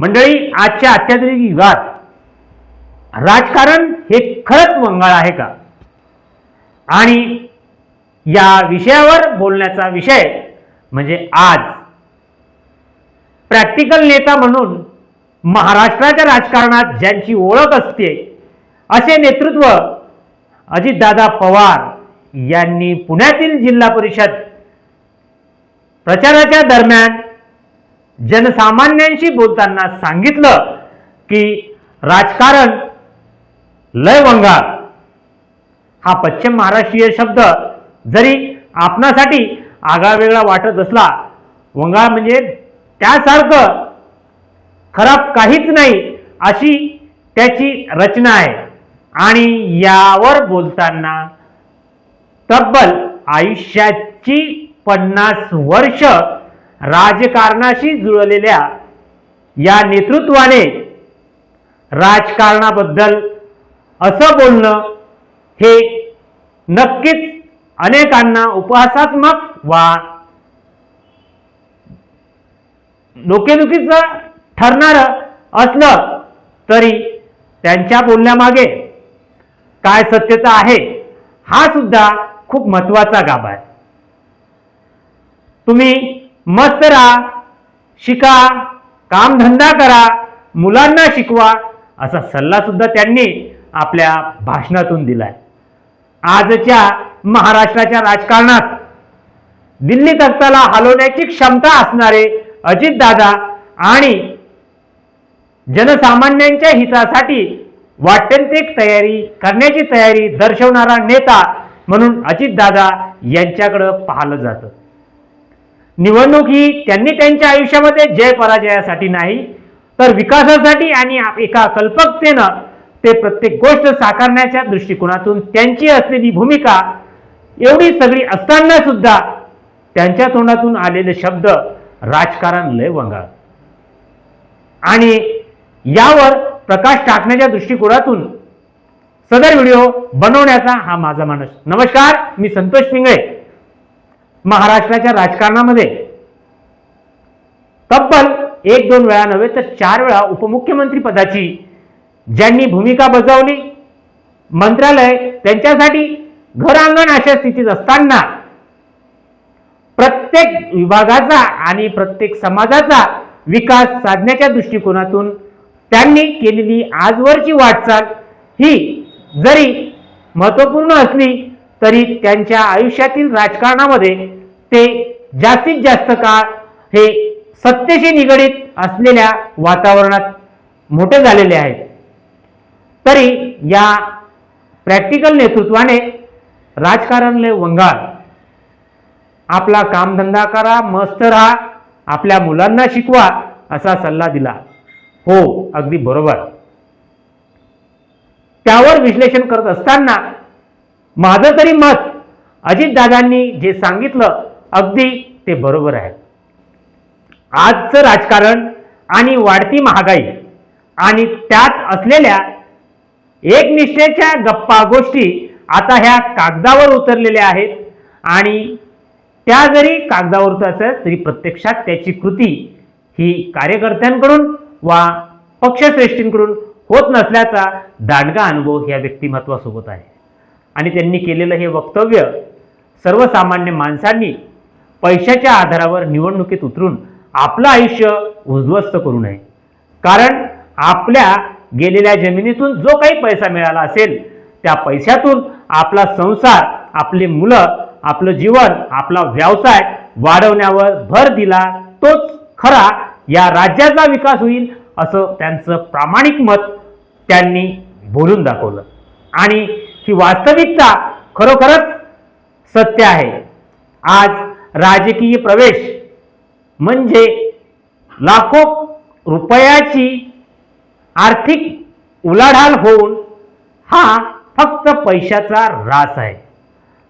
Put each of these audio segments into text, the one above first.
मंडळी आजच्या अत्याधुनिक युगात राजकारण हे खरंच मंगळ आहे का? आणि या विषयावर बोलण्याचा विषय म्हणजे आज. प्रॅक्टिकल नेता म्हणून महाराष्ट्राच्या राजकारणात ज्यांची ओळख असते असे नेतृत्व अजितदादा पवार यांनी पुण्यातील जिल्हा परिषद प्रचाराच्या दरम्यान जनसामान्यांशी बोलताना सांगितलं की राजकारण लय वंगाळ. हा पश्चिम महाराष्ट्रीय शब्द जरी आपणासाठी आगळावेगळा वाटत असला वंगाळ म्हणजे त्यासारखं खराब काहीच नाही अशी त्याची रचना आहे. आणि यावर बोलताना तब्बल आयुष्याची पन्नास वर्ष राजकारणाशी जुळलेल्या या नेतृत्वाने राजकारणाबद्दल असं बोलणं हे नक्कीच अनेकांना उपहासात्मक वा डोकेदुखीचं ठरणारं असलं तरी त्यांच्या बोलण्यामागे काय सत्यता आहे हा सुद्धा खूप महत्त्वाचा गाभा आहे. तुम्ही मस्त राहा शिका कामधंदा करा मुलांना शिकवा असा सल्ला सुद्धा त्यांनी आपल्या भाषणातून दिलाय. आजच्या महाराष्ट्राच्या राजकारणात दिल्ली तख्ताला हलवण्याची क्षमता असणारे अजितदादा आणि जनसामान्यांच्या हितासाठी वाटेल ते तयारी करण्याची तयारी दर्शवणारा नेता म्हणून अजितदादा यांच्याकडं पाहिलं जातं. निवडणूक ही त्यांनी त्यांच्या आयुष्यामध्ये जय पराजयासाठी नाही तर विकासासाठी आणि एका कल्पकतेनं ते प्रत्येक गोष्ट साकारण्याच्या दृष्टिकोनातून त्यांची असलेली भूमिका एवढी सगळी असताना सुद्धा त्यांच्या तोंडातून आलेले शब्द राजकारण लय वंगाळ. आणि यावर प्रकाश टाकण्याच्या दृष्टिकोनातून सदर व्हिडिओ बनवण्याचा हा माझा मानस. नमस्कार मी संतोष पिंगळे महाराष्ट्राच्या राजकारणामध्ये. तब्बल एक दोन वेळा नव्हे तर चार वेळा उपमुख्यमंत्री पदाची ज्यांनी भूमिका बजावली मंत्रालय त्यांच्यासाठी घर अंगण अशा स्थितीत असताना प्रत्येक विभागाचा आणि प्रत्येक समाजाचा विकास साधण्याच्या दृष्टिकोनातून त्यांनी केलेली आजवरची वाटचाल ही जरी महत्त्वपूर्ण असली तरी त्यांच्या आयुष्यातील राजकारणामध्ये ते जास्तीत जास्त काळ हे सत्तेशी निगडीत असलेल्या वातावरणात मोठे झालेले आहेत तरी या प्रॅक्टिकल नेतृत्वाने राजकारण लय वंगाळ आपला कामधंदा करा मस्त राहा आपल्या मुलांना शिकवा असा सल्ला दिला. हो अगदी बरोबर. त्यावर विश्लेषण करत असताना माझं तरी मत अजितदादांनी जे सांगितलं अगदी ते बरोबर आहे. आजचं राजकारण आणि वाढती महागाई आणि त्यात असलेल्या एकनिष्ठेच्या गप्पा गोष्टी आता ह्या कागदावर उतरलेल्या आहेत आणि त्या जरी कागदावर उतरतात तरी प्रत्यक्षात त्याची कृती ही कार्यकर्त्यांकडून वा पक्षश्रेष्ठींकडून होत नसल्याचा दांडगा अनुभव या व्यक्तिमत्वासोबत आहे. आणि त्यांनी केलेलं हे वक्तव्य सर्वसामान्य माणसांनी पैशाच्या आधारावर निवडणुकीत उतरून आपलं आयुष्य उद्ध्वस्त करू नये. कारण आपल्या गेलेल्या जमिनीतून जो काही पैसा मिळाला असेल त्या पैशातून आपला संसार आपले मुलं आपलं जीवन आपला व्यवसाय वाढवण्यावर भर दिला तोच खरा या राज्याचा विकास होईल असं त्यांचं प्रामाणिक मत त्यांनी बोलून दाखवलं. आणि ही वास्तविकता खरोखरच सत्य आहे. आज राजकीय प्रवेश म्हणजे लाखो रुपयाची आर्थिक उलाढाल होऊन हा फक्त पैशाचा रास आहे.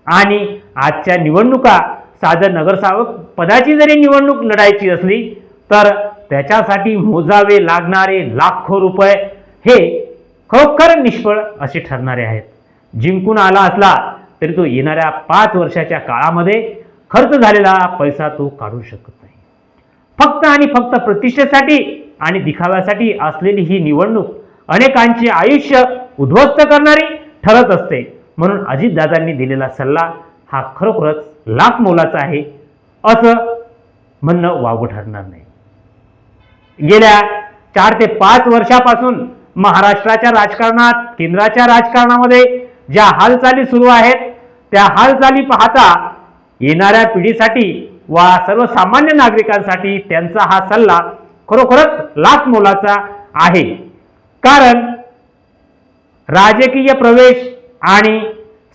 आणि आजच्या निवडणुका साधं नगरसेवक पदाची जरी निवडणूक लढायची असली तर त्याच्यासाठी मोजावे लागणारे लाखो रुपये हे खरोखर निष्फळ असे ठरणारे आहेत. जिंकून आला असला तरी तो येणाऱ्या पाच वर्षाच्या काळामध्ये खर्च झालेला पैसा तो काढू शकत नाही. फक्त आणि फक्त प्रतिष्ठेसाठी आणि दिखाव्यासाठी असलेली ही निवडणूक अनेकांचे आयुष्य उद्ध्वस्त करणारी ठरत असते. म्हणून अजितदादांनी दिलेला सल्ला हा खरोखरच लाख मोलाचा आहे असं म्हणणं वावं ठरणार नाही. गेल्या चार ते पाच वर्षापासून महाराष्ट्राच्या राजकारणात केंद्राच्या राजकारणामध्ये ज्या हालचाली सुरू आहेत त्या हालचाली पाहता येणाऱ्या पिढीसाठी वा सर्वसामान्य नागरिकांसाठी त्यांचा हा सल्ला खरोखरच लाख मोलाचा आहे. कारण राजकीय प्रवेश आणि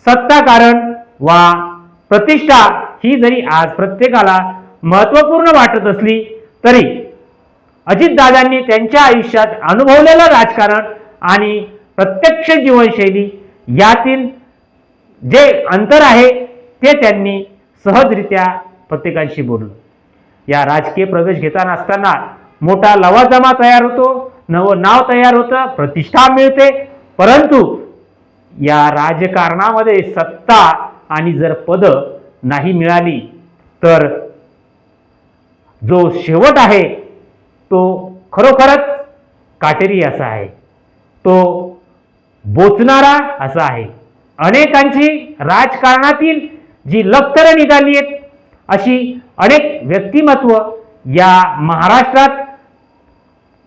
सत्ताकारण वा प्रतिष्ठा ही जरी आज प्रत्येकाला महत्त्वपूर्ण वाटत असली तरी अजितदादांनी त्यांच्या आयुष्यात अनुभवलेलं राजकारण आणि प्रत्यक्ष जीवनशैली यातील जे अंतर आहे ते त्यांनी सहजरित्या प्रत्येकाशी बोललो या राजकीय प्रवेश घेताना असताना मोठा लवाजमा तयार होतो नवं नाव तयार होतं प्रतिष्ठा मिळते. परंतु या राजकारणामध्ये सत्ता आणि जर पद नाही मिळाली तर जो शेवट आहे तो खरोखरच काटेरी असा आहे. तो बोचणारा असा आहे. अनेकांची राजकारणातील जी लक्तरं निघाली आहेत अशी अनेक व्यक्तिमत्व या महाराष्ट्रात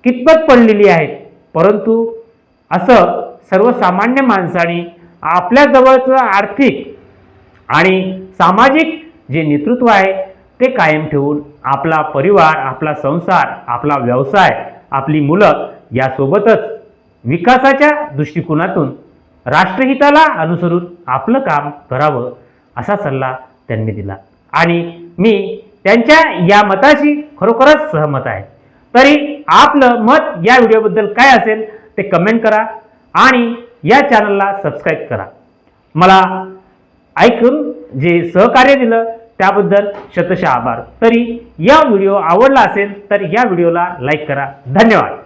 कितपत पडलेली आहेत. परंतु असं सर्वसामान्य माणसाने आपल्याजवळचं आर्थिक आणि सामाजिक जे नेतृत्व आहे ते कायम ठेवून आपला परिवार आपला संसार आपला व्यवसाय आपली मुलं यासोबतच विकासाच्या दृष्टिकोनातून राष्ट्रहिताला अनुसरून आपलं काम करावं असा सल्ला त्यांनी दिला. आणि मी त्यांच्या या मताशी खरोखरच सहमत आहे. तरी आपलं मत या व्हिडिओबद्दल काय असेल ते कमेंट करा आणि या चॅनलला सबस्क्राईब करा. मला ऐकून जे सहकार्य दिलं त्याबद्दल शतशः आभार. तरी या व्हिडिओ आवडला असेल तर या व्हिडिओला लाईक करा. धन्यवाद.